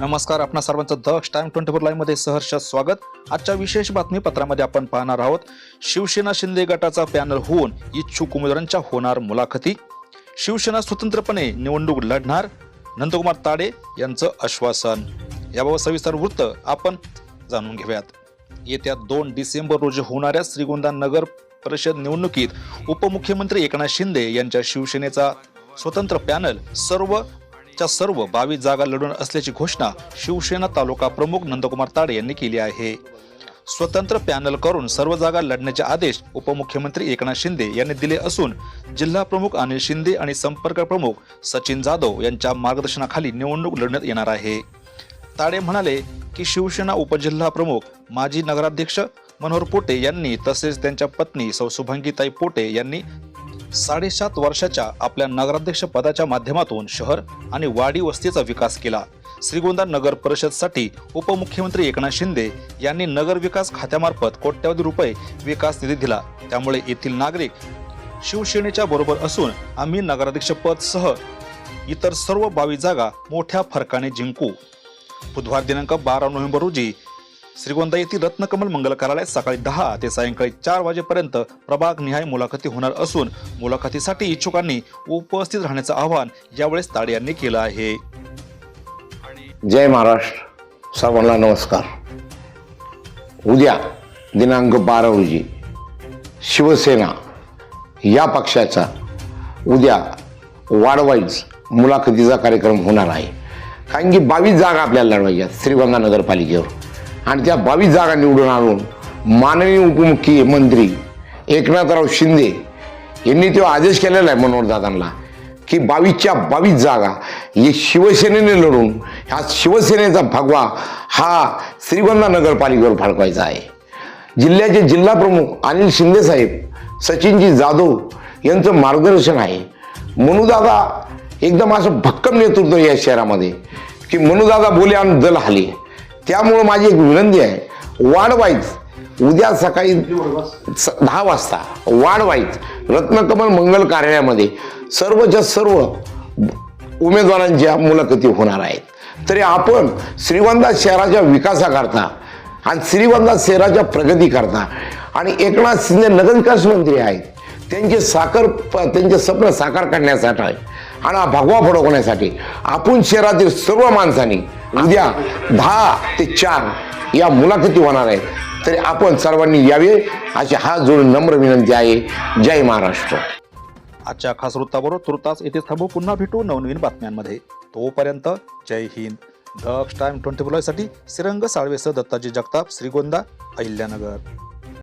नमस्कार आपणा सर्वांचं दक्ष टाइम ट्वेंटी फोर लाईव्हमध्ये सहर्ष स्वागत. आजच्या विशेष बातमीपत्रामध्ये आपण पाहणार आहोत शिवसेना शिंदे गटाचा पॅनल होऊन इच्छुक उमेदवारांच्या होणार मुलाखती. शिवसेना स्वतंत्रपणे निवडणूक लढणार नंदकुमार ताडे यांचं आश्वासन. याबाबत सविस्तर वृत्त आपण जाणून घेऊयात. येत्या दोन डिसेंबर रोजी होणाऱ्या श्रीगोंदा नगर परिषद निवडणुकीत उपमुख्यमंत्री एकनाथ शिंदे यांच्या शिवसेनेचा स्वतंत्र पॅनल सर्व च्या सर्व बावीस जागा लढवणार असल्याची घोषणा शिवसेना तालुका प्रमुख नंदकुमार ताडे यांनी केली आहे. स्वतंत्र पॅनल करून सर्व जागा लढण्याचे आदेश उपमुख्यमंत्री एकनाथ शिंदे यांनी दिले असून जिल्हा प्रमुख अनिल शिंदे आणि संपर्क प्रमुख सचिन जाधव यांच्या मार्गदर्शनाखाली निवडणूक लढण्यात येणार आहे. ताडे म्हणाले की शिवसेना उपजिल्हा प्रमुख माजी नगराध्यक्ष मनोहर पोटे यांनी तसेच त्यांच्या पत्नी सौ शुभांगीताई पोटे यांनी साडेसात वर्षाच्या आपल्या नगराध्यक्ष पदाच्या माध्यमातून शहर आणि वाडी वस्तीचा विकास केला. श्रीगोंदा नगर परिषदसाठी उपमुख्यमंत्री एकनाथ शिंदे यांनी नगर विकास खात्यामार्फत कोट्यवधी रुपये विकास निधी दिला. त्यामुळे येथील नागरिक शिवसेनेच्या बरोबर असून आम्ही नगराध्यक्ष पद सह इतर सर्व बावीस जागा मोठ्या फरकाने जिंकू. बुधवार दिनांक बारा नोव्हेंबर रोजी श्रीगोंदा येथील रत्नकमल मंगल कार्यालयात सकाळी दहा ते सायंकाळी चार वाजेपर्यंत प्रभाग निहाय मुलाखती होणार असून मुलाखतीसाठी इच्छुकांनी उपस्थित राहण्याचं आवाहन यावेळेस ताडे यांनी केलं आहे. जय महाराष्ट्र. सर्वांना नमस्कार. उद्या दिनांक बारा रोजी शिवसेना या पक्षाचा उद्या वाडवाईज मुलाखतीचा कार्यक्रम होणार आहे. कारण की बावीस जागा आपल्याला लढवायच्या श्रीगंगा नगरपालिकेवर. आणि त्या बावीस जागा निवडून आणून माननीय उपमुख्यमंत्री एकनाथराव शिंदे यांनी तो आदेश केलेला आहे मनोहरदादांना की बावीसच्या बावीस जागा हे शिवसेनेने लढून ह्या शिवसेनेचा भगवा हा श्रीगोंदा नगरपालिकेवर फडकवायचा आहे. जिल्ह्याचे जिल्हाप्रमुख अनिल शिंदेसाहेब सचिनजी जाधव यांचं मार्गदर्शन आहे. मनुदादा एकदम असं भक्कम नेतृत्व या शहरामध्ये की मनुदादा बोले आणि दल हाले. त्यामुळं माझी एक विनंती आहे वाढवाईच उद्या सकाळी स- दहा वाजता वाढवाईच रत्नकमल मंगल कार्यालयामध्ये सर्वच्या सर्व उमेदवारांच्या मुलाखती होणार आहेत. तरी आपण श्रीवंदा शहराच्या विकासाकरता आणि श्रीवंदा शहराच्या प्रगतीकरता आणि एकनाथ शिंदे नगरविकास मंत्री आहेत. त्यांचे साकार प- त्यांचे स्वप्न साकार करण्यासाठी आणि हा भगवा फडकवण्यासाठी आपण शहरातील सर्व माणसांनी उद्या दहा ते चार या मुलाखती होणार आहेत. तरी आपण सर्वांनी यावे अशी हात जोडून नम्र विनंती आहे. जय महाराष्ट्र. आजच्या खास वृत्ताबरोबर तुर्तास इथे थांबू. पुन्हा भेटू नवनवीन बातम्यांमध्ये. तोपर्यंत जय हिंद. दक्ष टाइम ट्वेंटी साठी श्रीरंग साळवेसह दत्ताजी जगताप श्रीगोंदा अहिल्यानगर.